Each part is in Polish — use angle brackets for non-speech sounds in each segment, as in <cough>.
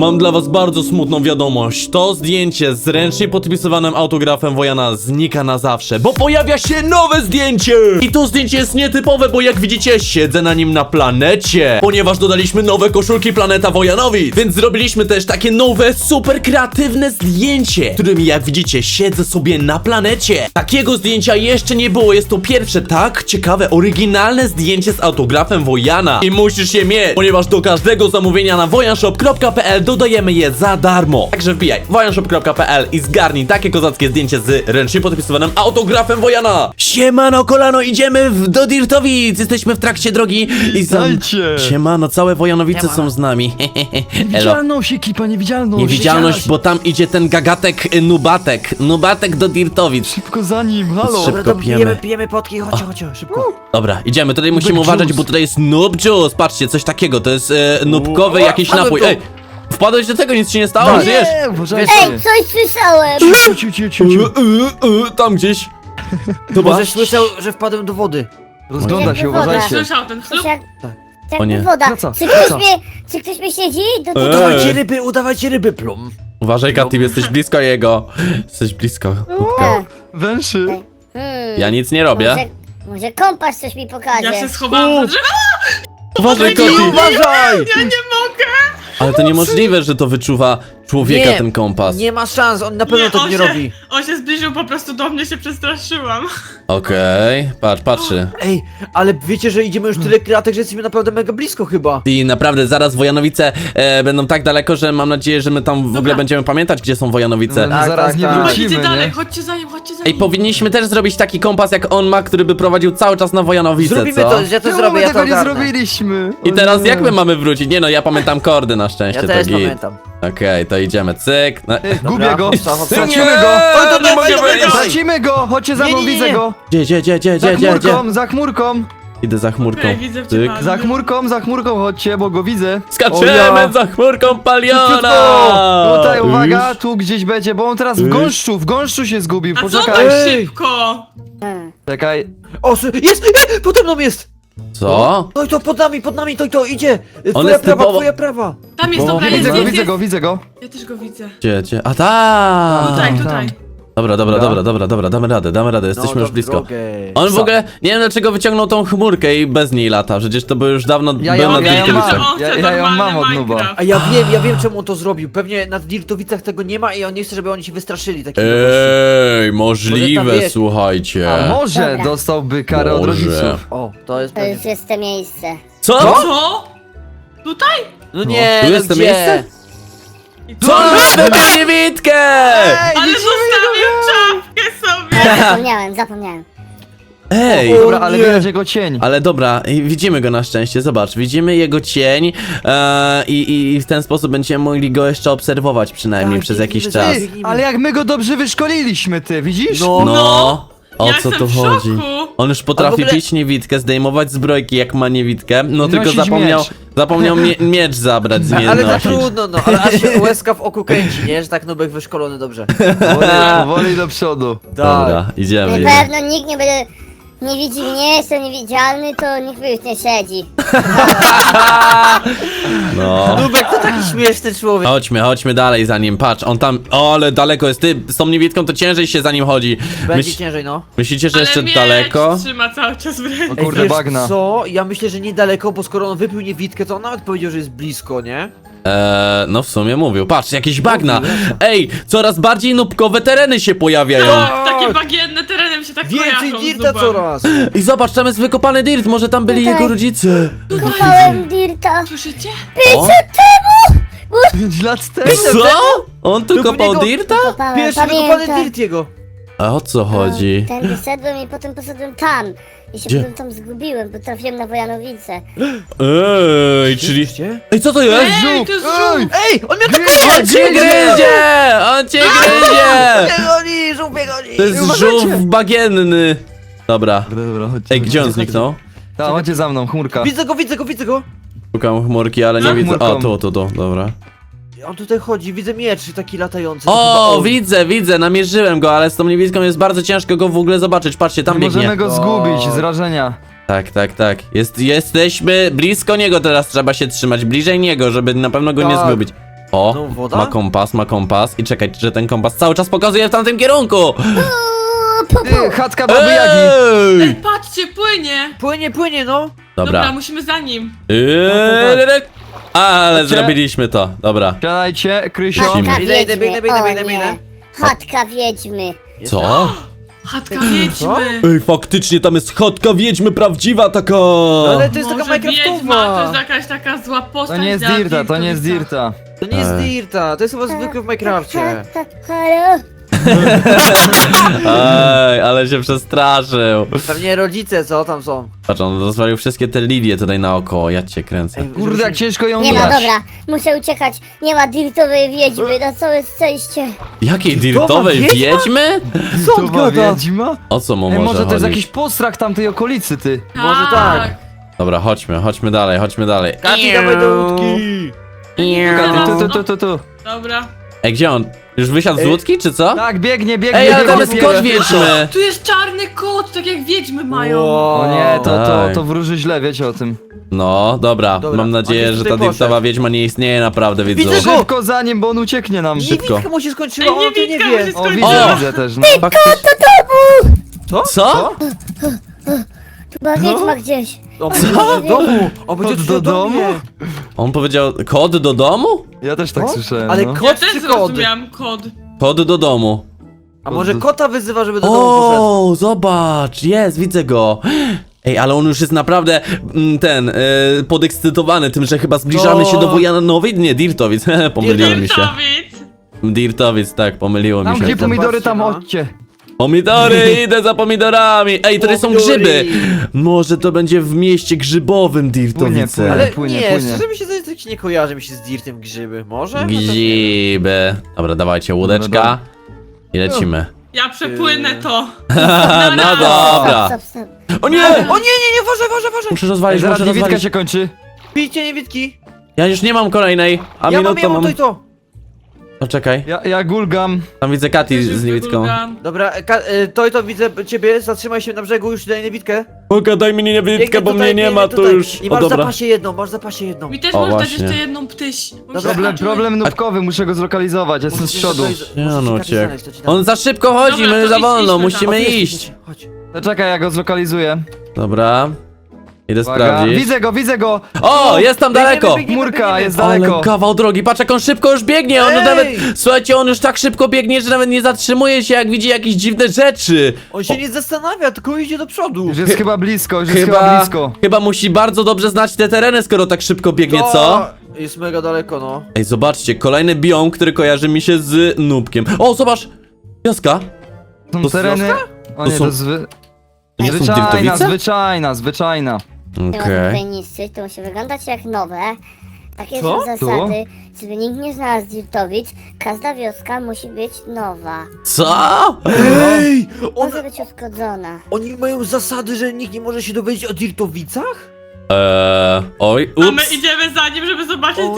Mam dla was bardzo smutną wiadomość. To zdjęcie z ręcznie podpisywanym autografem Wojana znika na zawsze, bo pojawia się nowe zdjęcie! I to zdjęcie jest nietypowe, bo jak widzicie, siedzę na nim na planecie, ponieważ dodaliśmy nowe koszulki Planeta Wojanowi, więc zrobiliśmy też takie nowe, super kreatywne zdjęcie, którym jak widzicie, siedzę sobie na planecie. Takiego zdjęcia jeszcze nie było, jest to pierwsze tak ciekawe, oryginalne zdjęcie z autografem Wojana. I musisz je mieć, ponieważ do każdego zamówienia na wojanshop.pl dodajemy je za darmo. Także wbijaj wojanshop.pl i zgarnij takie kozackie zdjęcie z ręcznie podpisywanym autografem Wojana. Siemano kolano, idziemy w, do Dirtowic, jesteśmy w trakcie drogi i za... Dajcie. Siemano, całe Wojanowice Siema. są z nami. <laughs> Elo. Niewidzialność, ekipa, niewidzialność. Niewidzialność, bo tam idzie ten gagatek y, Nubatek. Nubatek do Dirtowic. Szybko za nim, halo. Szybko. Dobra, to pijemy. pijemy, pijemy potki, chodźcie, chodźcie, szybko. Dobra, idziemy, tutaj musimy uważać, juice. bo tutaj jest noob juice, patrzcie, coś takiego, to jest e, nubkowy jakiś napój. Ej, wpadłeś do tego, nic ci nie stało, Daj. żyjesz? Nie. Ej, coś słyszałem! Ciu, ciu, ciu, ciu, ciu. tam gdzieś. Może Zobacz. słyszał, że wpadłem do wody. Rozgląda się, Jakby woda. uważajcie. Słyszał ten Coś jak... Tak. Jak O nie. woda. Wraca, Czy ktoś, wraca. mnie, czy ktoś mnie siedzi? Do tego... Udawajcie ryby, udawajcie ryby, plum. Uważaj, Katy, jesteś blisko jego. Jesteś blisko. Nubka. Węszy. Hmm, Ja nic nie robię. Może, może kompas coś mi pokaże. Ja się schowałam za drzewo. Uważaj. Katy. Uważaj! Ja nie mogę. Ale to niemożliwe, że to wyczuwa człowieka Nie, ten kompas. Nie ma szans, on na pewno Nie, to on nie się- robi. On się zbliżył po prostu do mnie, się przestraszyłam. Okej, patrz, patrzy. Ej, ale wiecie, że idziemy już tyle kratek, że jesteśmy naprawdę mega blisko chyba. I naprawdę zaraz Wojanowice e, będą tak daleko, że mam nadzieję, że my tam w ogóle będziemy pamiętać, gdzie są Wojanowice. No, Tak, zaraz tak, nie tak. Chodźcie wrócimy, dalej, nie? chodźcie za nim, chodźcie za Ej, nim. powinniśmy też zrobić taki kompas jak on ma, który by prowadził cały czas na Wojanowice, Zrobimy co? to, ja to Czemu zrobię, my ja to tego nie ogarnę. zrobiliśmy? I O teraz nie. jak my mamy wrócić? Nie no, ja pamiętam kordy na szczęście, Ja to też git. pamiętam. Okej, to idziemy, cyk. No. Gubię go. Dobra, Stracimy Nie, go. Nie dawaj, mogę. Stracimy go. Chodźcie za Nie, mną, nie, nie, widzę nie. go. Gdzie, gdzie, gdzie, gdzie, Za gdzie, gdzie, gdzie? chmurką, za chmurką. Idę za chmurką. Okej, widzę cię bardzo. Za chmurką, za chmurką chodźcie, bo go widzę. O, Skaczemy ja. za chmurką paliona! Tutaj, uwaga, tu gdzieś będzie, bo on teraz w gąszczu, w gąszczu się zgubił. A co Poczekaj. tak Ej. szybko? Czekaj. O, s- jest! Ej, pode mną jest! Co? To i to, pod nami, pod nami, to i to, idzie! On Twoja jest prawa, typowo- twoja prawa! Tam jest, dobra, Widzę jest, Widzę go, jest, widzę jest. go, widzę go. Ja też go widzę. Gdzie, gdzie? A ta! Tutaj, tam, tutaj. Dobra, dobra, Dobra. dobra, dobra, damy radę, damy radę, jesteśmy no, już to blisko. drogę. On w ogóle, nie wiem dlaczego wyciągnął tą chmurkę i bez niej lata, przecież to by już dawno Ja był ją- na ja ją Dirtowicach. mam. Ja- ja ją mam od nuba. A ja wiem, ja wiem czemu on to zrobił. Pewnie na Dirtowicach tego nie ma i on nie chce, żeby oni się wystraszyli Ej, możliwe, Może tam wiesz- słuchajcie. A może Dobra. dostałby karę od Może. rodziców. O, to jest To pewnie. już jest to miejsce. Co? Co? Tutaj? No nie, Tu no jest to gdzie? miejsce? Co? Wybrał niewidkę! Ale zostawił czapkę sobie! Ale <laughs> zapomniałem, zapomniałem. Ej! Dobra, ale widać jego cień. Ale dobra, i widzimy go na szczęście, zobacz, widzimy jego cień e, i, i, w ten sposób będziemy mogli go jeszcze obserwować przynajmniej Tak, przez jakiś czas. Ty, ale jak my go dobrze wyszkoliliśmy, ty, widzisz? No. No, o Ja co jestem tu w chodzi? szoku. On już potrafi ogóle- pić niewidkę, zdejmować zbrojki jak ma niewidkę, no tylko Nosić zapomniał, miecz. Zapomniał mie <laughs> miecz zabrać z Ale tak umiejętności. trudno, no, ale aż się łezka w oku kręci, nie? Że tak Nubek wyszkolony dobrze. Powoli, powoli do przodu. Dobra, idziemy, Na idziemy. pewno nikt nie będzie... Nie widzi mnie, jestem niewidzialny, to nikt by już nie siedzi. No. Nubek to taki śmieszny człowiek. Chodźmy, chodźmy dalej za nim, patrz, on tam, o ale daleko jest, ty, z tą niewidką to ciężej się za nim chodzi. Będzie Myśl, ciężej, no. myślicie, że Ale jeszcze miecz daleko? trzyma cały czas w O ręku. kurde, wiesz bagna. co? Ja myślę, że niedaleko, bo skoro on wypił niewidkę, to on nawet powiedział, że jest blisko, nie? Eee, no w sumie mówił, patrz, jakieś bagna. Ej, coraz bardziej nubkowe tereny się pojawiają. Tak, takie bagienne mi się tak Więcej kojarzą z dirta coraz! I zobacz, tam jest wykopany dirt, może tam byli Tutaj. jego rodzice. Kopałem dirta. Słyszycie? O? Pięć lat temu. Co? On tu kopał niego- dirta? Kopałem, Pierwszy wykopany pamiętam. dirt jego! A o co chodzi? Ten wyszedłem i potem poszedłem tam. I się Gdzie? potem tam zgubiłem, bo trafiłem na Wojanowice. <gasps> Ej, czyli... Ej, co to jest? Ej, to jest Ej! żółw! Ej, on mnie On cię gryzie! On cię gryzie! Nie goni, żółwie goni! To jest Uważajcie. żółw bagienny. Dobra. Dobra, dobra, chodźcie. Ej, gdzie on zniknął? Tam, chodźcie za mną, chmurka. Widzę go, widzę go, widzę go! Szukam chmurki, ale nie widzę. O, chmurką. tu, tu, tu, dobra. On tutaj chodzi, widzę miecz taki latający. to chyba O, on. widzę, widzę, namierzyłem go, ale z tą niebieską jest bardzo ciężko go w ogóle zobaczyć. Patrzcie, tam Nie biegnie. możemy go zgubić z rażenia. Tak, tak, tak. Jest, jesteśmy blisko niego teraz, trzeba się trzymać bliżej niego, żeby na pewno go nie Tak. zgubić. O, No, woda? ma kompas, ma kompas. I czekaj, czy ten kompas cały czas pokazuje w tamtym kierunku? Ty, chatka baby Jagi. Ej, Ej! patrzcie, płynie! Płynie, płynie, no. Dobra, Dobra. musimy za nim. Eee, Ale Chodźcie. zrobiliśmy to, dobra. Siadajcie, Krysio. Musimy. Chatka Idę, idę, wiedźmy, biegnę, o biegnę, nie. biegnę. Chatka wiedźmy. Co? <gasps> Chatka wiedźmy. Ej, faktycznie tam jest chatka wiedźmy prawdziwa taka. No ale to jest taka Może wiedźma, to Minecraftowa. jest jakaś taka zła postać To nie jest dla Dirta, to nie jest. Dirta. To nie jest. Dirta, to jest chyba zwykły w Minecrafcie. Ha, ha, Halo? Ej, ale się przestraszył. Pewnie rodzice, co tam są? Patrz, on rozwalił wszystkie te lilie tutaj naokoło, ja cię kręcę. Ej, Kurde, jak ciężko ją Nie ma, udać. dobra. Muszę uciekać. Nie ma dirtowej wiedźmy, na całe szczęście. Jakiej dirtowej wiedźma? wiedźmy? Co on gada? wiedźma? O co mu Ej, może może to jest chodzić? jakiś postrach tamtej okolicy, ty. Może tak. Dobra, chodźmy, chodźmy dalej, chodźmy dalej. Kati, dawaj do łódki. Czekaj, tu, tu, tu, tu, tu. Dobra. Ej, gdzie on? Już wysiadł z Ej. łódki, czy co? Tak, biegnie, biegnie. Ej, ale biegnie, tam jest biegnie. kot wiedźmy! Tu jest czarny kot, tak jak wiedźmy mają. O nie, to, to, to wróży źle, wiecie o tym. No, dobra, Dobra, mam on nadzieję, jest że ta tutaj poszedł. wiedźma nie istnieje naprawdę, Widzę widzą. go! Szybko za nim, bo on ucieknie nam. Szybko. Niewidka mu się skończyła, Ej, on to nie niewidka mu wie. się O, widzę, skończyła. widzę też, no. Co? Co? Tu była wiedźma gdzieś. On będzie do domu. On będzie do do domu. domu? On powiedział, kod do domu? Ja też tak O, słyszałem, ale no. kot Ja też czy kod? zrozumiałam kod. Kod do domu. A może kota wyzywa, żeby do domu poszedł? O, zobacz, jest, widzę go. Ej, ale on już jest naprawdę mm, ten, e, podekscytowany tym, że chyba zbliżamy To- się do Wojanowic. Nie, Dirtowic, <laughs> pomyliło mi się. Dirtowic. Dirtowic, tak, pomyliło Tam mi się. gdzie pomidory, tam Zobaczcie, no. chodźcie. Pomidory, <laughs> idę za pomidorami. Ej, tutaj są Pomidory. grzyby. Może to będzie w mieście grzybowym Dirtowice. płynie. Ale Płynie, nie, płynie. szczerze mi się to tak nie kojarzy mi się z Dirtem grzyby. Może? No to nie wiem. Grzyby. Dobra, dawajcie łódeczka Dobra. i lecimy. Ja przepłynę to. <laughs> No dobra. Stop, stop. O nie! O nie, nie, nie, uważaj, uważaj, uważaj! Muszę rozwalić, muszę rozwalić. się kończy. Bijcie niewidki! Ja już nie mam kolejnej, a ja mam, minutę ja mam mam. to i to! No czekaj, Ja, ja gulgam. tam widzę Kati z niewidką. Dobra, ka- y, to i to widzę ciebie, zatrzymaj się na brzegu, już daj niewidkę. Oka, daj mi niewidkę, bo mnie nie ma, to już... I O masz w dobra. zapasie jedną, masz w zapasie jedną. Mi też O, możesz dać właśnie. jeszcze jedną ptyś. bo mi się. Problem, skończyły. problem nubkowy, muszę go zlokalizować, jestem z przodu. Nie no, Kati uciekł. znaleźć, to ci dam. On za szybko chodzi, Dobra, my to za idź, wolno, idźmy tam. musimy iść. Chodź. To czekaj, ja go zlokalizuję. Dobra. Idę Uwaga. sprawdzić. Widzę go, widzę go! O, jest tam Biegniemy, daleko! biegniemy, Chmurka jest Ale daleko. kawał drogi, patrz jak on szybko już biegnie, on Ej! nawet, słuchajcie, on już tak szybko biegnie, że nawet nie zatrzymuje się jak widzi jakieś dziwne rzeczy. On się nie zastanawia, tylko idzie do przodu. Już jest chyba blisko, już jest chyba Chyba, blisko. chyba musi bardzo dobrze znać te tereny, skoro tak szybko biegnie, To co? Jest mega daleko, no. Ej, zobaczcie, kolejny biom, który kojarzy mi się z nubkiem. O, zobacz! Wioska! Są To tereny... O To nie, są- to zwy... To nie są Zwyczajna, zwyczajna, zwyczajna. Nie ma Okej. tutaj niszczyć, to musi wyglądać jak nowe. Takie Co? są zasady. Żeby nikt nie znalazł dirtowic, każda wioska musi być nowa. Co? Ej! On, Może być uszkodzona. oni mają zasady, że nikt nie może się dowiedzieć o Dirtowicach? Eee, oj, A my ups. idziemy za nim, żeby zobaczyć O.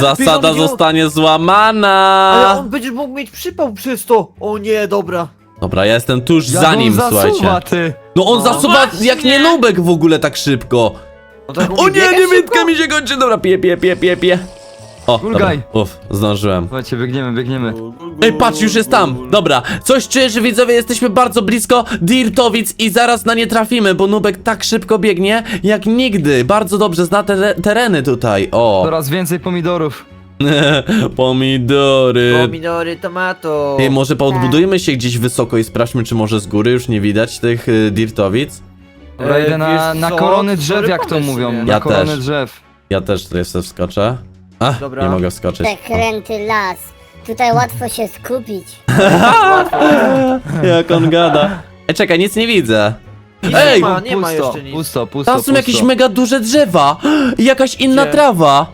Zasada Biegną, zostanie Ale złamana. on będzie mógł mieć przypał przez to. O nie, dobra. Dobra, ja jestem tuż Jak za on nim, zasuwa, słuchajcie. ty. No on No. zasuwa Właśnie. jak nie nubek w ogóle tak szybko. On tak O nie, niewidka szybko? mi się kończy, dobra, pie, pie, pie, pie, pie. O, dobra, uff, zdążyłem. Słuchajcie, biegniemy, biegniemy. Ej, patrz, już jest tam. Dobra, coś czuję, że widzowie jesteśmy bardzo blisko Dirtowic i zaraz na nie trafimy, bo Nubek tak szybko biegnie jak nigdy. Bardzo dobrze zna te tereny tutaj. O, Coraz więcej pomidorów. <laughs> pomidory. Pomidory, tomato. Ej, może podbudujmy się gdzieś wysoko i sprawdźmy, czy może z góry już nie widać tych y, Dirtowic? Dobra, E, idę na, wiesz na co? korony drzew, dobry jak to pomysł mówią. sumie. Na Ja korony też. drzew. Ja też tutaj sobie wskoczę. Ach, Dobra. nie mogę wskoczyć. Przekręty las. Tutaj <laughs> łatwo się skupić. Jak on gada. Ej, czekaj, nic nie widzę. Nic Ej! nie ma, nie ma pusto, jeszcze nic. pusto, pusto, Tam są pusto. jakieś mega duże drzewa <gasps> i jakaś inna Gdzie? trawa.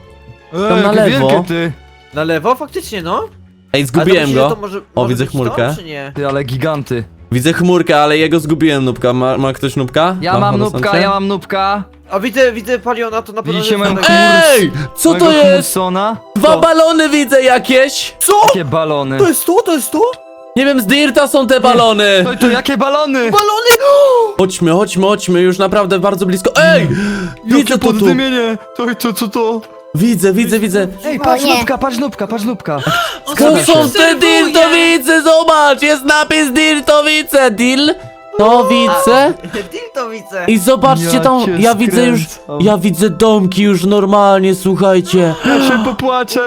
Tam na jakie lewo. wielkie ty. Na lewo? Faktycznie, no. Ej, Ale zgubiłem to myślisz, że go. to może, O, może widzę być chmurkę. To, czy nie? Ty, ale giganty. Widzę chmurkę, ale jego zgubiłem nubka. Ma, ma ktoś nubka? Ja Ma- mam ma nubka, ja mam nubka. A widzę, widzę paliona, to na pewno Widzicie jest moją. Ej! Co to Mojego jest? Humusona. Dwa Co? balony widzę jakieś! Co? Jakie balony. To jest to, to jest to? Nie wiem, z Dirta są te balony! To, to jakie balony? Balony! Chodźmy, chodźmy, chodźmy, już naprawdę bardzo blisko. Ej! Widzę Jakie to tu! poddymienie. To, to, co to? Widzę, widzę, widzę. Ej, patrz nie. nubka, patrz nubka, patrz nubka. To są te. Dirtowice, zobacz, jest napis Dirtowice, Dirtowice. <laughs> Diltowice! I zobaczcie Ja tam, cię ja widzę już, skręcam. ja widzę domki już normalnie, słuchajcie. Ja się popłaczę.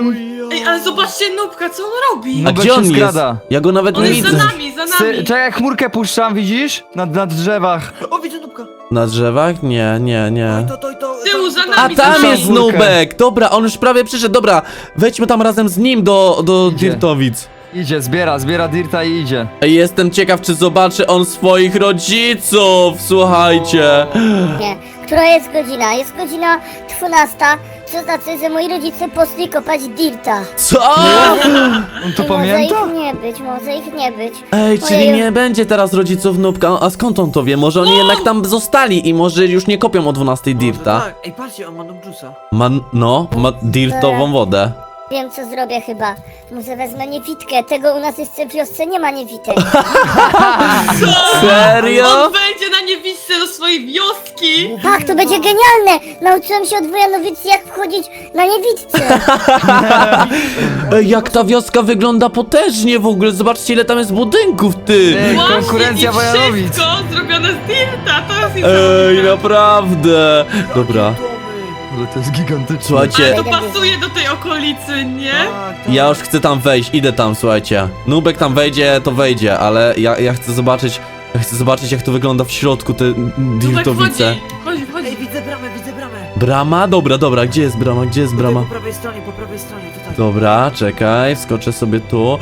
Ej, ale zobaczcie Nubka, co on robi? A gdzie się on jest? skrada. Ja go nawet On nie jest za widzę. nami, za Sy- nami. Czekaj, jak chmurkę puszczam, widzisz? Na, na drzewach. O, widzę nubka! Na drzewach? Nie, nie, nie. To, to, to, Z tyłu, to, za to, A tam jest nami. Nubek. Dobra, on już prawie przyszedł, dobra. Wejdźmy tam razem z nim do, do. Dirtowic. Idzie, zbiera, zbiera dirta i idzie. Ej, Jestem ciekaw, czy zobaczy on swoich rodziców, słuchajcie. Nie. Która jest godzina? Jest godzina 12, co znaczy, że moi rodzice poszli kopać dirta. Co? On to I pamięta? Może ich nie być, może ich nie być. Ej, czyli Ojej. nie będzie teraz rodziców Nubka, a skąd on to wie? Może oni jednak tam zostali i może już nie kopią o 12 Dirta. Tak. Ej, patrzcie, on ma nubjusa. Ma, no, ma dirtową wodę. Wiem co zrobię chyba. Może wezmę niewitkę. Tego u nas jeszcze w wiosce nie ma niewitek. <laughs> Serio? On wejdzie na niewidzę do swojej wioski. Tak, to będzie genialne! Nauczyłem się od Wojanowicy jak wchodzić na niewidce. <laughs> Ej, jak ta wioska wygląda potężnie w ogóle, zobaczcie ile tam jest budynków, ty! Ej, Właśnie, konkurencja i Wojanowic. wszystko zrobione z Dirta, to jest Ej, niesamowite. naprawdę! Dobra! Ale to jest gigantyczne. słuchajcie, Ale to pasuje do tej okolicy, nie? Tak, tak. ja już chcę tam wejść, idę tam, słuchajcie. Nubek tam wejdzie, to wejdzie, ale ja, ja chcę zobaczyć, ja chcę zobaczyć jak to wygląda w środku, te Nubek dirtowice. wchodzi, chodzi, Ej, chodzi. widzę bramę, widzę bramę! Brama? Dobra, dobra, gdzie jest brama, gdzie jest Tutaj brama? po prawej stronie, po prawej stronie, tutaj. Dobra, czekaj, wskoczę sobie tu.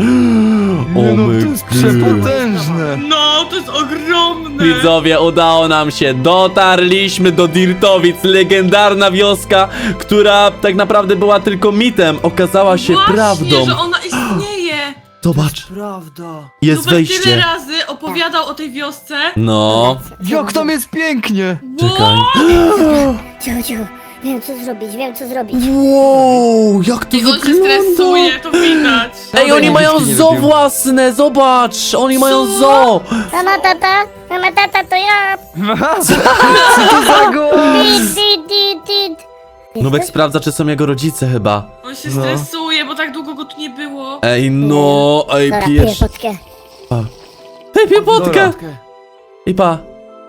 Nie, O no my to jest przepotężne. No, to jest ogromne. Widzowie, udało nam się. Dotarliśmy do Dirtowic, legendarna wioska, która tak naprawdę była tylko mitem, okazała się Właśnie, prawdą. że ona istnieje. <gasps> Zobacz, Prawda! jest Nubek tyle wejście. razy opowiadał o tej wiosce. No, Jak tam jest pięknie. czekaj. <gasps> Cicho. Wiem co zrobić, wiem co zrobić. Wow, jak to I on się stresuje, to widać. Ej, oni mają nie zo własne, zobacz, oni mają zo. Mama, tata, mama, tata, to ja. <laughs> Dit, dit, dit, dit. Nubek sprawdza, czy są jego rodzice chyba. On się No. stresuje, bo tak długo go tu nie było. Ej, no, ej, Dobra, piję potkę. Ej, potkę. Dobra. I pa.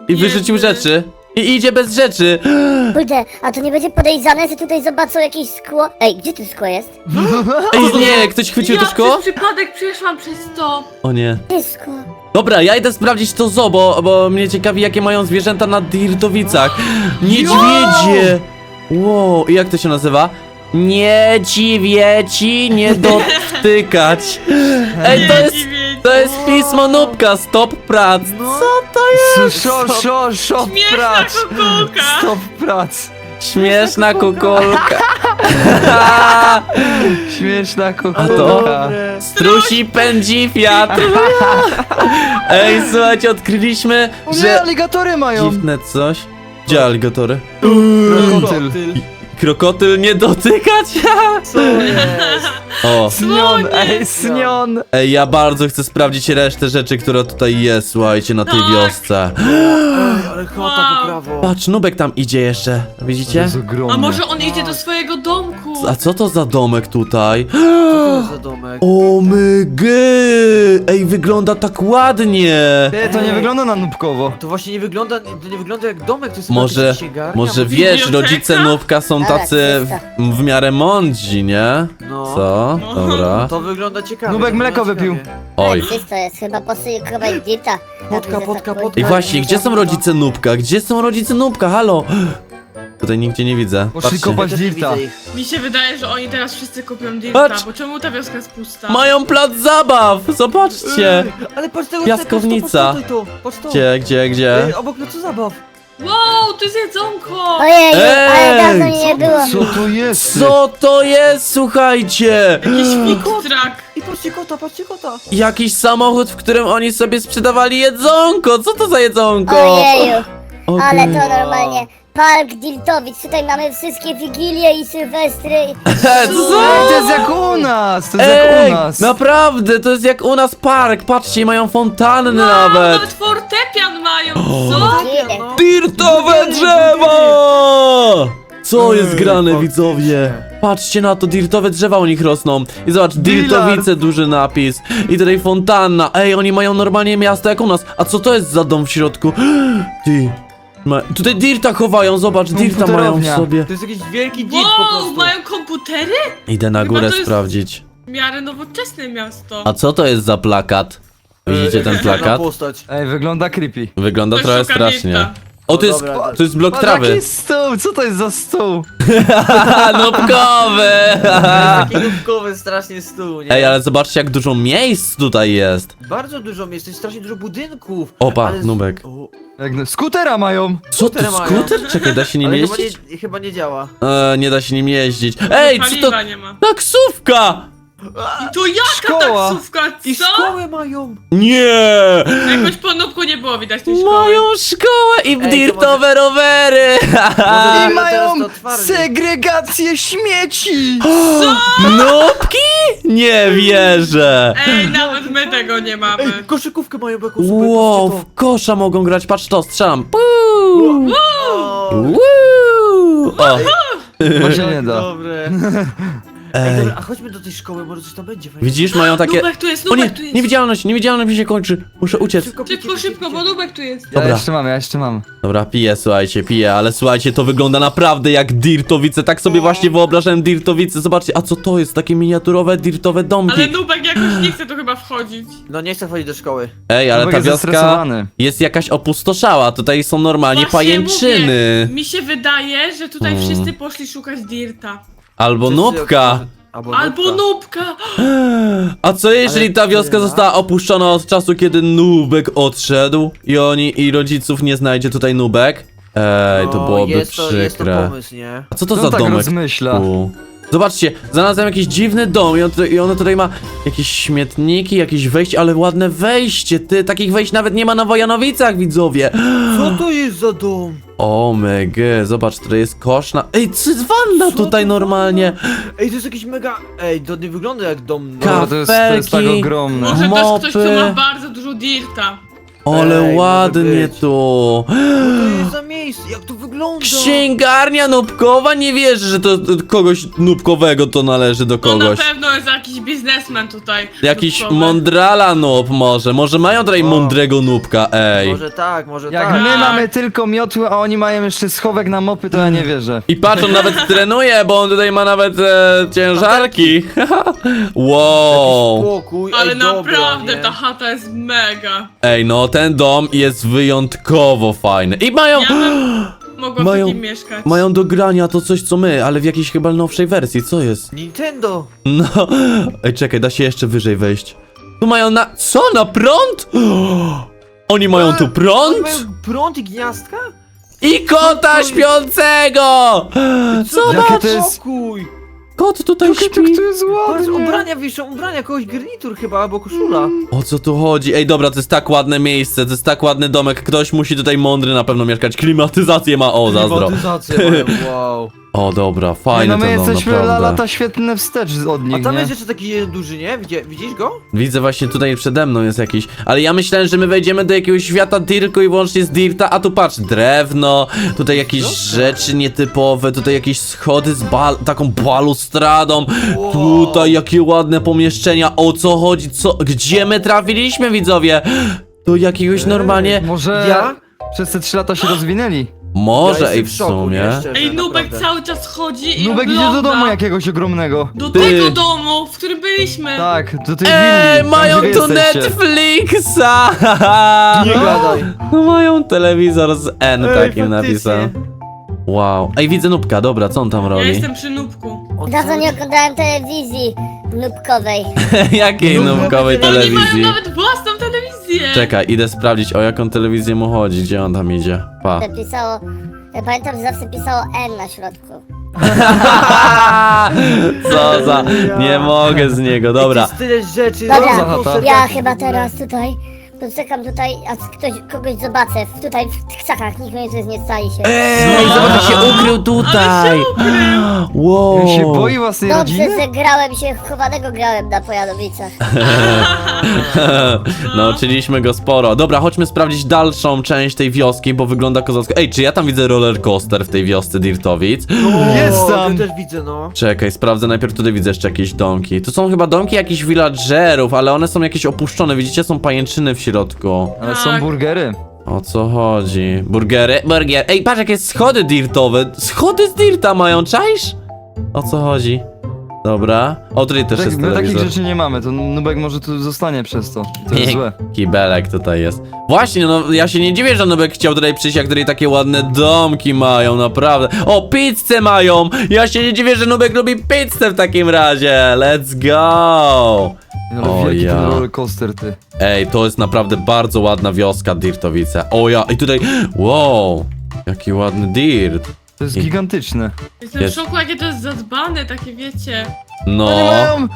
I wyrzucił rzeczy. I idzie bez rzeczy. <gasps> Kurde, a to nie będzie podejrzane, że tutaj zobaczą jakieś skło? Ej, gdzie tu skło jest? <laughs> Ej, nie, ktoś chwycił ja to szkło? przez przypadek przeszłam przez to. O nie. Gdzie jest skło? Dobra, ja idę sprawdzić to zo, bo, bo mnie ciekawi, jakie mają zwierzęta na Dirtowicach. <gasps> Niedźwiedzie! Wow, i jak to się nazywa? Niedźwieci nie <laughs> dotykać. Ej, to Nie jest, to jest pismo Nubka, stop prac. Co to jest? Szo, szo, szo, Śmieszna prac. kukułka. Stop prac. Śmieszna kukulka. <laughs> Śmieszna A kukułka. to? Strusi pędzi wiatr. <laughs> Ej, słuchajcie, odkryliśmy, O nie, że... aligatory mają. Dziwne coś. Gdzie aligatory? Krokotyl. Krokotyl nie dotykać? Co jest? O. Snion, ej, snion. Ej, ja bardzo chcę sprawdzić resztę rzeczy, która tutaj jest, słuchajcie, na tej Tak. wiosce. Ej, ale chata Wow. po prawo. Patrz, Nubek tam idzie jeszcze, widzicie? jest. A może on idzie do swojego domku? A co to za domek tutaj? Co to jest za domek? O my gy! Ej, wygląda tak ładnie! Ty, to nie wygląda na nubkowo. To właśnie nie wygląda, to nie wygląda jak domek, to jest Może, chyba jakaś księgarnia, może bo- wiesz, biblioteka? rodzice Nubka są tacy w, w miarę mądrzy, nie? No. Co? Dobra. To wygląda ciekawie. Nubek mleko wypił. Oj. Gdzieś to jest, chyba posyj kopać dirta. Potka, potka, potka. I właśnie, gdzie są rodzice Nubka? Gdzie są rodzice Nubka? Halo? Tutaj nigdzie nie widzę. Poszli Patrzcie. kopać dirta. Mi się wydaje, że oni teraz wszyscy kopią Dirta, Patrz. bo czemu ta wioska jest pusta? Mają plac zabaw! Zobaczcie! Ej, Ale patrz tego, Piaskownica. Patrz to, patrz to. Gdzie, gdzie, Ej, gdzie? obok placu zabaw. Wow, to jest jedzonko! Ojej, ale Ej, dawno mnie nie było. Co to jest? Co to jest, słuchajcie? Jakiś truck. I patrzcie kota, patrzcie kota. Jakiś samochód, w którym oni sobie sprzedawali jedzonko! Co to za jedzonko? Ojeju, Okej. ale to normalnie. Park Diltowic, tutaj mamy wszystkie Wigilie i Sylwestry. <laughs> Co? To jest jak u nas, to jest Ej, jak u nas. naprawdę, to jest jak u nas park, patrzcie, mają fontanny Wow, nawet. nawet fortepian mają, co? No. Dirtowe drzewo! Co jest Ej, grane, faktycznie. widzowie? Patrzcie na to, dirtowe drzewa u nich rosną. I zobacz, dirtowice, duży napis. I tutaj fontanna. Ej, oni mają normalnie miasto jak u nas. A co to jest za dom w środku? <gasps> Ty. Ma... Tutaj dirta chowają, zobacz, dirta mają w Komputerownia. sobie. To jest jakiś wielki dirt po Wow, prostu. mają komputery? Idę na Chyba górę to jest- sprawdzić. W miarę nowoczesne miasto. A co to jest za plakat? Widzicie ten plakat? postać. Ej, wygląda creepy. Wygląda Ktoś trochę szuka strasznie. dirta. O, to jest, dobra. to jest blok Patrz, trawy. jaki stół, co to jest za stół? <laughs> Nubkowy! Taki nubkowy strasznie stół, nie? Ej, ale zobaczcie jak dużo miejsc tutaj jest. Bardzo dużo miejsc, jest strasznie dużo budynków. Opa, ale z- nubek. O, Jak, no, skutera mają. Co to, Skutery mają. skuter? Czekaj, da się nim ale chyba jeździć? nie, chyba nie działa. E, nie da się nim jeździć. Ej, co to? Paliwa nie ma. Taksówka! I tu jaka Szkoła. taksówka, I co? szkołę mają! Nie! Jakoś po nubku nie było widać tej szkoły. Mają szkołę i to dirtowe rowery! Może <laughs> I dopiero teraz mają to otwarli. segregację śmieci. <gasps> Nubki? Nie wierzę! Ej, nawet my tego nie mamy. Ej, koszykówkę mają jako super, Wow, patrzcie w kosza mogą grać, patrz to, strzelam. Puu! to. O, Woo! O, To się nie da. Dobre. <laughs> Ej, dobra, a chodźmy do tej szkoły, może coś tam będzie. fajnie. Widzisz, mają takie... Nubek tu jest, O nie, nubek tu jest. niewidzialność, niewidzialność mi się kończy. Muszę uciec. Szybko, Szybko, szybko, szybko, bo nubek tu jest. Ja Dobra. jeszcze mam, ja jeszcze mam. Dobra, piję, słuchajcie, piję, ale słuchajcie, to wygląda naprawdę jak dirtowice. Tak sobie właśnie wyobrażałem dirtowice. Zobaczcie, a co to jest? Takie miniaturowe dirtowe domki. Ale nubek jakoś nie chce tu chyba wchodzić. No nie chcę wchodzić do szkoły. Ej, ale Nubek ta jest wioska zestresowany. jest jakaś opustoszała. Tutaj są normalnie Właśnie pajęczyny. Mówię, mi się wydaje, że tutaj Mm. wszyscy poszli szukać dirta. Albo od- Albo, Albo nubka. <gasps> A co jeśli ta wioska została opuszczona od czasu, kiedy nubek odszedł i oni i rodziców nie znajdzie tutaj nubek? Ej, to No, byłoby jest to, jest to przykre. pomysł, nie? A co to No za tak domek? rozmyśla. Zobaczcie, znalazłem jakiś dziwny dom i on, tutaj, i on tutaj ma jakieś śmietniki, jakieś wejście, ale ładne wejście, ty, takich wejść nawet nie ma na Wojanowicach, widzowie. Co to jest za dom? O mega, zobacz, tutaj jest koszna. Ej, cywanna Co tutaj to normalnie. Ej, to jest jakiś mega... Ej, to nie wygląda jak dom. Ka- Dobra, to jest, to jest tak Kafelki. ogromne. Może też ktoś, co Mopy. ma bardzo dużo dirta. Ale Ej, może ładnie być. tu. Co to jest za miejsce? Jak to wygląda? Księgarnia nubkowa? Nie wierzę, że to to kogoś nubkowego to należy do To na kogoś. pewno jest jakiś biznesmen tutaj. Jakiś nubkowy. mądrala nub może. Może mają tutaj O. mądrego nubka, ej. Może tak, może Jak tak. my mamy tylko miotły, a oni mają jeszcze schowek na mopy, to ja nie wierzę. I patrz, on nawet trenuje, bo on tutaj ma nawet e, ciężarki. <laughs> wow. Spokój, Ale ej, dobra, naprawdę nie? ta chata jest mega. Ej, no ten dom jest wyjątkowo fajny. I mają... Ja bym <gasps> mogła Mają- w takim mieszkać. Mają do grania to coś co my, ale w jakiejś chyba nowszej wersji. Co jest? Nintendo! No. Ej, czekaj, da się jeszcze wyżej wejść. Tu mają na. Co? Na prąd? <gasps> Oni mają tu prąd? mają prąd i gniazdka? I kota śpiącego! Co Jakie to jest- spokój? Kot tutaj śpi. to jest Patrz, ładnie. ubrania wiszą, ubrania, kogoś garnitur chyba, albo koszula. O co tu chodzi? Ej, dobra, to jest tak ładne miejsce, to jest tak ładny domek. Ktoś musi tutaj mądry na pewno mieszkać. Klimatyzację ma, o, zazdro. Klimatyzację mają, <laughs> wow. O, dobra, Nie, fajny no my ten dom, jesteśmy na naprawdę. lata świetne wstecz od A nich, tam nie? jest jeszcze taki duży, nie? Widzie, widzisz go? Widzę właśnie tutaj przede mną jest jakiś, ale ja myślałem, że my wejdziemy do jakiegoś świata tylko i wyłącznie z dirta, a tu patrz, drewno, tutaj jakieś rzeczy nietypowe, tutaj jakieś schody z bal taką balustradą, Wow. tutaj jakie ładne pomieszczenia, o co chodzi, co, gdzie my trafiliśmy widzowie? Do jakiegoś normalnie, Może Ja? przez te trzy lata się rozwinęli. Może ja ej w sumie. Ej, Nubek naprawdę. cały czas chodzi i Nubek idzie ogląda. do domu jakiegoś ogromnego. Do Ty. tego domu, w którym byliśmy. Tak, do tej Ej, willi. mają tam, gdzie tu wy jesteście. Netflixa! Nie gadaj. No mają telewizor z N Ej, takim faktycznie. napisem. Wow. Ej, widzę Nubka, dobra, co on tam Ja robi? jestem przy Nubku. On Dawno nie oglądałem telewizji nubkowej. <laughs> Jakiej Nubkowej nubkowej Oni mają telewizji? nawet własną telewizję. Czekaj, idę sprawdzić o jaką telewizję mu chodzi, gdzie on tam idzie. Pa. Pisało, ja pamiętam, że zawsze pisało N na środku. <laughs> Co za... Nie mogę z niego, dobra. Jest tyle rzeczy. Dobra, no, chata? proszę, Ja chyba teraz tutaj to czekam tutaj, a ktoś, kogoś zobaczę. Tutaj w tych krzakach, nikt mnie tu nie stali się. Ej, zobacz, się ukrył tutaj. Wow. On się boi własnej Dobrze, rodziny? że grałem się, chowanego grałem na Pojadowicach. <laughs> Nauczyliśmy go sporo. Dobra, chodźmy sprawdzić dalszą część tej wioski, bo wygląda kozacko. Ej, czy ja tam widzę roller coaster w tej wiosce Dirtowic? Jest tam. Ja też widzę, no. Czekaj, sprawdzę najpierw tutaj widzę jeszcze jakieś domki. To są chyba domki jakichś villagerów, ale one są jakieś opuszczone. Widzicie, są pajęczyny w środku. Ale są Tak. burgery. O co chodzi? Burgery? Burger. Ej, patrz jakie schody dirtowe. Schody z dirta mają, czaisz? O co chodzi? Dobra. O, tutaj też Tak, jest my takich telewizor. rzeczy nie mamy, to Nubek może tu zostanie przez to. To jest złe. Kibelek tutaj jest. Właśnie, no ja się nie dziwię, że Nubek chciał tutaj przyjść, jak tutaj takie ładne domki mają, naprawdę. O, pizzę mają! Ja się nie dziwię, że Nubek lubi pizzę w takim razie. Let's go! No, O, ale wielki ja. ten roller coaster, ty. Ej, to jest naprawdę bardzo ładna wioska, Dirtowice. O ja, i tutaj, wow, jaki ładny dirt. To jest I- gigantyczne. Jestem Jest. w szoku, jakie to jest zadbane, takie wiecie. No, Oni mają...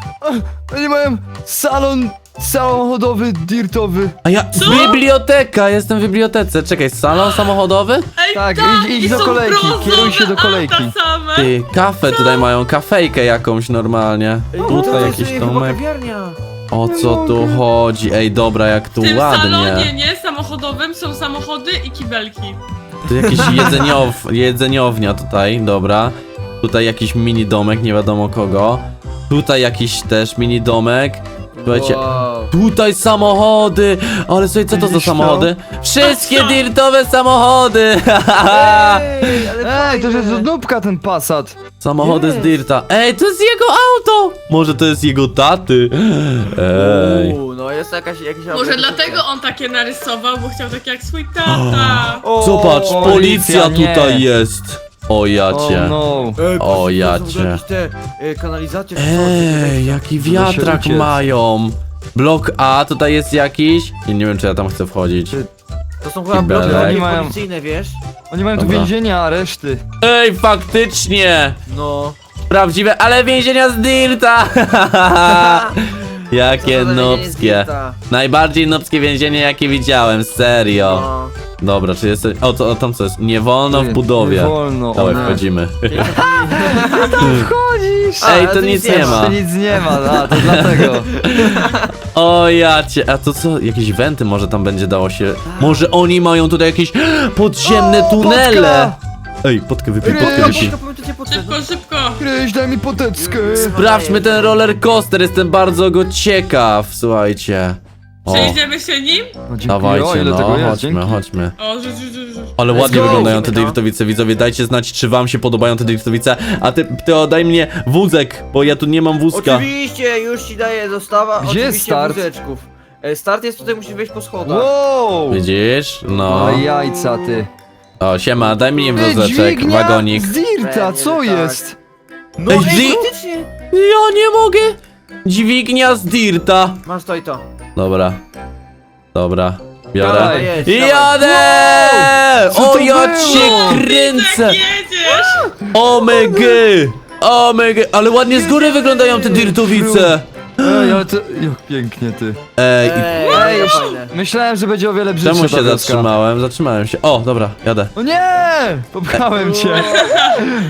Oni mają salon samochodowy, dirtowy. a ja, biblioteka, jestem w bibliotece. Czekaj, salon samochodowy? Ej, Tak, tak, idź- idź i do są kolejki, brązowe kieruj się do kolejki. auta same. Ty, kafę tutaj mają, kafejkę jakąś normalnie. Ej, to Tutaj jest jakiś chyba domek. kawiarnia. O co tu chodzi? Ej, dobra, jak tu W tym ładnie. salonie, nie? Samochodowym są samochody i kibelki. Tu jakiś jedzeniow, jedzeniownia tutaj, dobra. Tutaj jakiś mini domek, nie wiadomo kogo. Tutaj jakiś też mini domek. Słuchajcie, Wow. tutaj samochody! Ale słuchaj, co to za Widzisz to? samochody? Wszystkie <laughs> dirtowe samochody! Ej, ale Ej, to fajne. jest od Nubka ten Passat. Samochody z Jest. dirta. Ej, to jest jego auto! Może to jest jego taty? Ej. No jest jakaś, jakiś Może dlatego on takie narysował, bo chciał takie jak swój tata. O, Zobacz, o, policja nie. tutaj jest. O no. Ej, O, ja to są cię. jakieś te e, kanalizacje. Ej, jaki Żeby się wiatrak uciec. mają. Blok A, tutaj jest jakiś. I nie wiem, czy ja tam chcę wchodzić. To są chyba bloki Kibelek. takie Mają- policyjne, wiesz? Oni mają tu Dobra. więzienia, a reszty. Ej, faktycznie! No. Prawdziwe, ale więzienia z Dirta! <laughs> <laughs> Jakie. Dirta? Najbardziej nubskie więzienie, jakie widziałem, serio. No. Dobra, czy jest. O, to, o tam co jest? Nie wolno w budowie. Nie wolno. Dawaj, wchodzimy. <laughs> <laughs> Wchodzisz! A, Ej, to nic nie ma. To nic nie ma, a to dlatego. <laughs> O ja cię, a to co? Jakieś wenty może tam będzie dało się. Może oni mają tutaj jakieś <gasps> podziemne O, tunele! Ej, potkę wypij, potkę wypij. Szybko. Szybko. Kryś, daj mi poteckę. Sprawdźmy ten roller coaster, jestem bardzo go ciekaw, słuchajcie. O, Przejedziemy się nim? No, dziękuję, o, dawajcie, ile no, tego jest, chodźmy, dzięki. chodźmy. O, rzuć, rzuć, rzuć, rzuć. Ale Let's ładnie go, wyglądają te no. dirtowice, widzowie, dajcie znać, czy wam się podobają te dirtowice, a ty, ty oddaj mnie wózek, bo ja tu nie mam wózka. Oczywiście, już ci daję dostawa. Gdzie jest Oczywiście start? wózeczków. E, Start jest tutaj, musisz wejść po schodach. Wow! Widzisz? No. O jajca, ty. O, siema, daj mi wózeczek, dźwignia wagonik. Z Dirta, co tak. jest? No Ej, dzi- faktycznie. Ja nie mogę! Dźwignia z dirta. Masz to i to. Dobra. Dobra. Biorę. Dawaj, jedź, I dawaj. Jadę! Co O, to ja było? cię kręcę! Jedziesz? Omega! Omega! Ale ładnie z góry wyglądają te dirtowice! Ej, ale to... Jak pięknie, ty. Ej, i Ej, Ej, fajne. Myślałem, że będzie o wiele brzydsze czemu ta się wioska. zatrzymałem? Zatrzymałem się. O, dobra, jadę. O nie! Popchałem cię.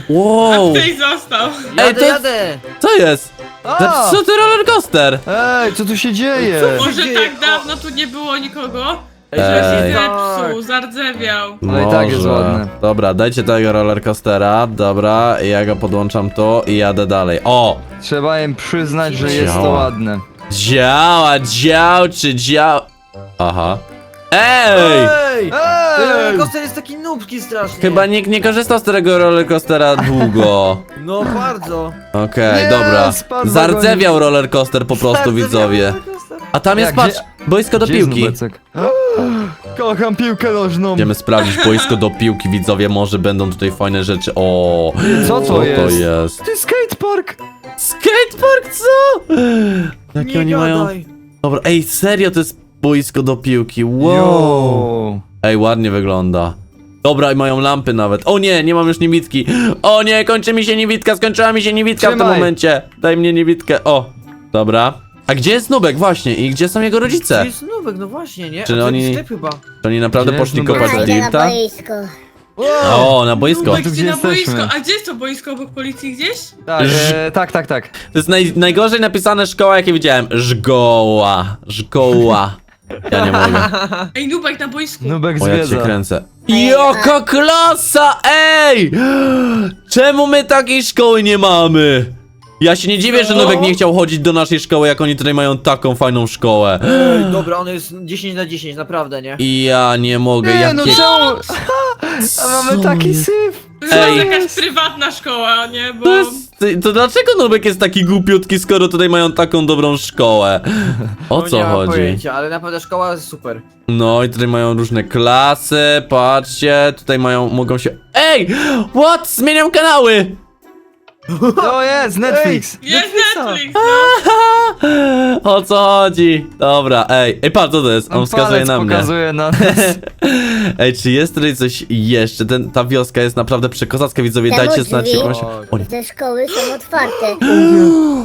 Wow! Ty został. Ej, Jadę, to- jadę. Co jest? A! Co ty roller coaster? Ej, co tu się dzieje? Co? Może dzieje? tak dawno tu nie było nikogo? Że się Zepsuł, zardzewiał. Ale i tak jest Może. ładne. Dobra, dajcie tego roller coastera. Dobra, i ja go podłączam tu i jadę dalej. O! Trzeba im przyznać, że jest to Działa. ładne. Działa, dział czy dział. Aha. Ej! Ej! Ten Ej! rollercoaster jest taki nubski strasznie. Chyba nikt nie korzystał z tego rollercoastera długo. <laughs> No bardzo. Okej, Nie, dobra. spadł Zardzewiał rollercoaster po prostu, widzowie. A tam jest, Jak, patrz, boisko do Gdzie jest piłki. Nubecek? <gasps> Kocham piłkę nożną. Idziemy sprawdzić <laughs> boisko do piłki, widzowie, może będą tutaj fajne rzeczy. O, Co to co to jest? jest? Ty skatepark! Skatepark, co? Jakie Nie oni mają... gadaj. Dobra, ej, serio, to jest boisko do piłki, wow. Yo. Ej, ładnie wygląda. Dobra, i mają lampy nawet. O nie, nie mam już niewidki. O nie, kończy mi się niewidka, skończyła mi się niewidka w tym Trzymaj. momencie. Daj mnie niewidkę. O, dobra. A gdzie jest Nubek właśnie i gdzie są jego rodzice? jest nubek, no właśnie, nie? Czy A to oni- jest sklep chyba. To oni naprawdę Gdzie jest poszli Nubek? kopać A, na dirta? boisko. O, na boisko. Nubek Tu, gdzie na boisko. A gdzie jest to boisko obok policji gdzieś? Tak, Ż- e, tak, tak, tak. To jest naj, najgorzej napisane szkoła, jakie widziałem. Żgoła. Żgoła. Ja nie mogę. <laughs> Ej, Nubek na boisku. Nubek O, ja cię zwiedza. kręcę. Jaka klasa! Ej! <gasps> Czemu my takiej szkoły nie mamy? Ja się nie dziwię, że Co? Nubek nie chciał chodzić do naszej szkoły, jak oni tutaj mają taką fajną szkołę. Ej, dobra, on jest 10 na 10, naprawdę, nie? I ja nie mogę, Nie, no jakie... <laughs> czemu? A mamy Co taki jest? syf. To Ej. jest jakaś prywatna szkoła, nie? Bo... To, jest, to dlaczego Nubek jest taki głupiutki, skoro tutaj mają taką dobrą szkołę? O No, co nie mam chodzi? Pojęcia, ale naprawdę szkoła jest super. No i tutaj mają różne klasy, patrzcie, tutaj mają, mogą się... Ej! What? Zmieniam kanały! To jest Netflix. Jest Netflixa. Netflix, no. <laughs> O co chodzi? Dobra, ej, ej, patrz, co to jest? On On wskazuje palec na mnie. pokazuje na nas. <laughs> Ej, czy jest tutaj coś jeszcze? Ten, ta wioska jest naprawdę przekozacka, widzowie, Te dajcie drzwi. znać jakąś... O nie, Te szkoły są otwarte.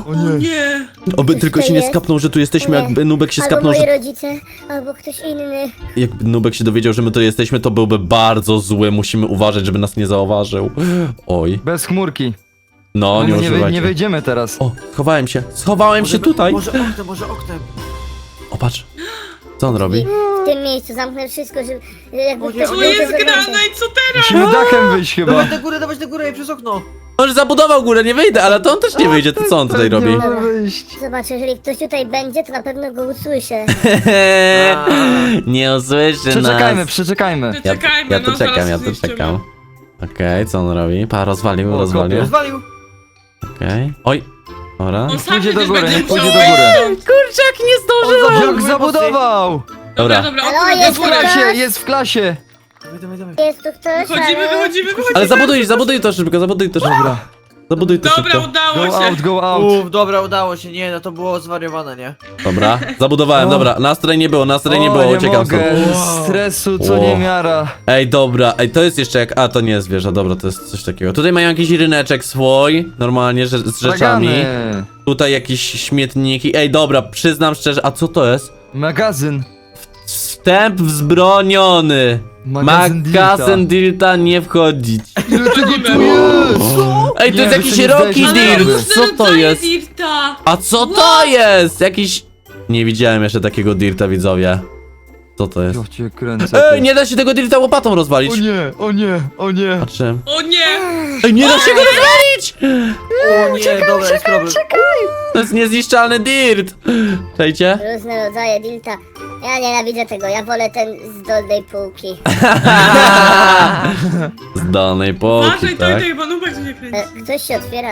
O nie. <gasps> Nie. oby tylko się nie skapnął, że tu jesteśmy, jakby Nubek się Albo skapnął, moi że... rodzice, albo ktoś inny. Jakby Nubek się dowiedział, że my tu jesteśmy, to byłby bardzo zły, musimy uważać, żeby nas nie zauważył. <gasps> Oj, Bez chmurki. No, nie nie, wy, używajcie. nie wyjdziemy teraz. O, schowałem się, schowałem się tutaj. Może oknem, może oknem. O, patrz. Co on robi? W tym miejscu zamknę wszystko, żeby jakby O nie, ktoś o Tu nie, był, to jest grana i co teraz? Musimy dachem wyjść chyba. Dawać do góry, dawać do góry, przez okno. On już zabudował górę, nie wyjdę, ale to on też nie wyjdzie, to co on tutaj robi? Nie może wyjść. Zobacz, jeżeli ktoś tutaj będzie, to na pewno go usłyszę. <laughs> nie usłyszy Przeczekajmy, nas. przeczekajmy. Ja, Czekajmy, ja no, tu czekam, zaraz ja tu zniszczymy. czekam. Okej, co on robi? Pa, rozwalił, O, rozwalił. Rozwalił. Okej. Oj. Dobra. On sam Pójdzie do góry, będzie nie pójdzie do góry. Kurczak, nie zdążyłem! Jak zabudował! Dobra, Dobra. dobra, Ale jest W klasie, jest w klasie. Dawaj, dawaj, dawaj. Jest tu ktoś, Wychodzimy, ale... wychodzimy, wychodzimy. Ale zabuduj, zabuduj to szybko, zabuduj to szybko. Zabuduj to Dobra, szybko. udało Go się. out, go out. Uff, dobra, udało się. Nie, no to było zwariowane, nie? Dobra, <laughs> zabudowałem, O. dobra. Nastroje nie było, nastroje nie O, było, nie uciekam stąd. mogę. Wow. Stresu, co Wow. nie miara. Ej, dobra, ej, to jest jeszcze jak... A, to nie jest zwierzę, dobra, to jest coś takiego. Tutaj mają jakiś ryneczek swój, normalnie, że, z rzeczami. Stragany. Tutaj jakieś śmietniki. Ej, dobra, przyznam szczerze, a co to jest? Magazyn. Wstęp wzbroniony. Magazyn Magazyn Dirta nie wchodzić. <laughs> Ile tego tu jest? Ej, to Nie, jest wy jakiś się nie Rocky zdajecie Ale sprawy. Dirt. Co to jest? Dirta. A co to jest? Jakiś... Nie widziałem jeszcze takiego Dirta, widzowie. Co to jest? Ja cię kręcę. Ej, nie da się tego Dirta łopatą rozwalić. O nie, o nie, o nie. Czym? O nie. Ej, nie da się go rozwalić! O nie, dobra, jest problem. To jest niezniszczalny Dirt. Czajcie? Różne rodzaje dilta. Ja nienawidzę tego, ja wolę ten z dolnej półki. <laughs> <laughs> Z dolnej półki, Uważaj, to tak? idę, bo nubek się nie kręci. E, Ktoś się otwiera.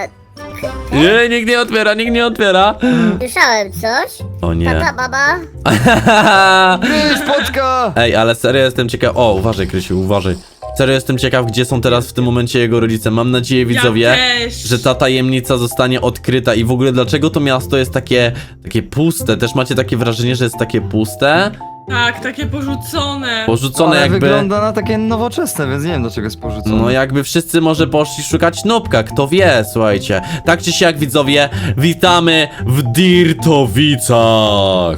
Nie, nikt nie otwiera, nikt nie otwiera. Słyszałem coś? O nie. Tata, baba? Gry, spotka! Ej, ale serio jestem ciekaw. O, uważaj, Krysiu, uważaj. Serio jestem ciekaw, gdzie są teraz w tym momencie jego rodzice. Mam nadzieję, widzowie, też. że ta tajemnica zostanie odkryta. I w ogóle, dlaczego to miasto jest takie, takie puste? Też macie takie wrażenie, że jest takie puste? Tak, takie porzucone. Porzucone Ale jakby. wygląda na takie nowoczesne, więc nie wiem do czego jest porzucone. No jakby wszyscy może poszli szukać Nubka, kto wie, słuchajcie. Tak czy siak widzowie, witamy w Dirtowicach.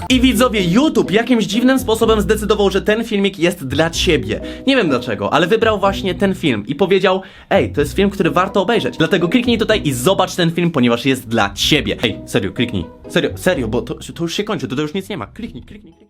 I widzowie, YouTube jakimś dziwnym sposobem zdecydował, że ten filmik jest dla ciebie. Nie wiem dlaczego, ale wybrał właśnie ten film i powiedział: Ej, to jest film, który warto obejrzeć. Dlatego kliknij tutaj i zobacz ten film, ponieważ jest dla ciebie. Ej, serio, kliknij. Serio, serio, bo to, to już się kończy, to, to już nic nie ma. Kliknij, kliknij, kliknij.